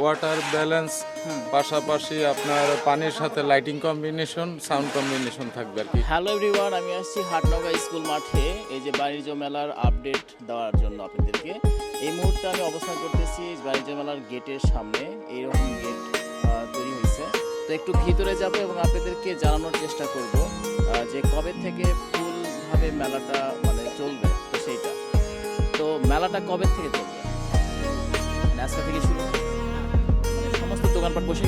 Water balance পাশাপাশি আপনার পানির সাথে লাইটিং কম্বিনেশন সাউন্ড কম্বিনেশন থাকবে আর কি। হ্যালো এভরিওয়ান আমি আসছি হাটনগা স্কুল মাঠে। এই যে বাণিজ্য মেলার আপডেট দেওয়ার জন্য আপনাদেরকে। এই মুহূর্তে আমি অবস্থান করতেছি বাণিজ্য মেলার গেটের সামনে। এইরকম গেট তৈরি হয়েছে। তো একটু ভিতরে যাব এবং আপনাদেরকে জানানোর চেষ্টা করব যে কবে থেকে ফুলভাবে মেলাটা মানে চলবে, তো সেইটা। তো মেলাটা কবে থেকে চলবে? মানে আজকে থেকে শুরু? মানে দোকানপাট বসে?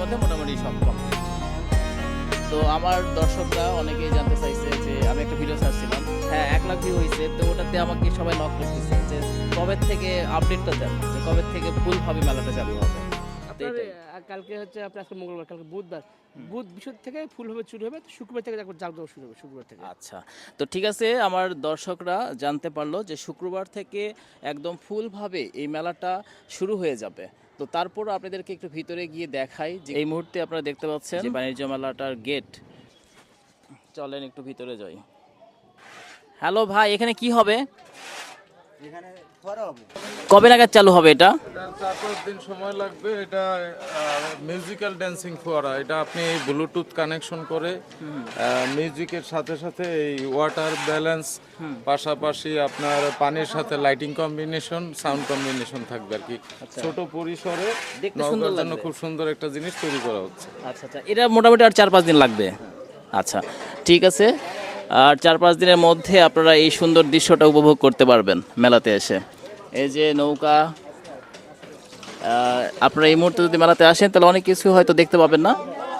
মধ্যে মোটামুটি সব তো আমার দর্শকরা অনেকেই জানতে চাইছে যে আমি একটা ভিডিও ছাড়ছিলাম। হ্যাঁ এক লাখ ভিউ হয়েছে, তো ওটাতে আমাকে সবাই নক করতেছে যে কবে থেকে আপডেটটা দেন, যে কবে থেকে ফুলভাবে মেলাটা চালু হবে। আপনার কালকে হচ্ছে আপনার আজকে মঙ্গলবার কালকে বুধবার। বুধ বৃহস্পতি থেকে ফুল হবে শুরু হবে শুক্রবার থেকে একবার জাগ দেওয়া শুরু হবে শুক্রবার থেকে। আচ্ছা তো ঠিক আছে আমার দর্শকরা জানতে পারল যে শুক্রবার থেকে একদম ফুলভাবে এই মেলাটা শুরু হয়ে যাবে। তো তারপর আপনাদেরকে একটু ভিতরে গিয়ে দেখাই যে এই মুহূর্তে আপনারা দেখতে পাচ্ছেন যে বাণিজ্য মেলাটার গেট। চলেন একটু ভিতরে যাই। হ্যালো ভাই এখানে কি হবে? কবে নাগাদ চালু হবে এটা? চার পাঁচ দিন সময় লাগবে। এটা মিউজিক্যাল ড্যান্সিং ফোয়ারা এটা আপনি ব্লুটুথ কানেকশন করে মিউজিকের সাথে সাথে এই ওয়াটার ব্যালেন্স পাশাপাশি আপনার পানির সাথে লাইটিং কম্বিনেশন সাউন্ড কম্বিনেশন থাকবে আর কি। ছোট পরিসরে দেখতে জন্য খুব সুন্দর একটা জিনিস তৈরি করা হচ্ছে। আচ্ছা আচ্ছা। এটা মোটামুটি আর চার পাঁচ দিন লাগবে। আচ্ছা ঠিক আছে। আর চার পাঁচ দিনের মধ্যে আপনারা এই সুন্দর দৃশ্যটা উপভোগ করতে পারবেন মেলাতে এসে। এই যে নৌকা আপনারা এই মুহূর্তে যদি মেলাতে আসেন, তাহলে অনেক কিছু হয়তো দেখতে পাবেন না।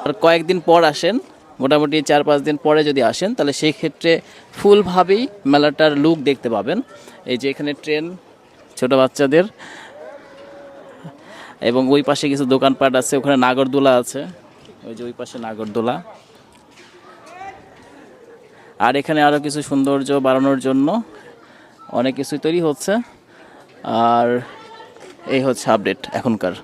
আর কয়েকদিন পর আসেন, মোটামুটি চার পাঁচ দিন পরে যদি আসেন, তাহলে সেই ক্ষেত্রে ফুলভাবেই মেলাটার লুক দেখতে পাবেন। এই যে এখানে ট্রেন, ছোট বাচ্চাদের, এবং ওই পাশে কিছু দোকানপাট আছে, ওখানে নাগরদোলা আছে। ওই যে ওই পাশে নাগরদোলা। আর এখানে আরও কিছু সৌন্দর্য বাড়ানোর জন্য অনেক কিছুই তৈরি হচ্ছে। আর এই হচ্ছে আপডেট এখনকার।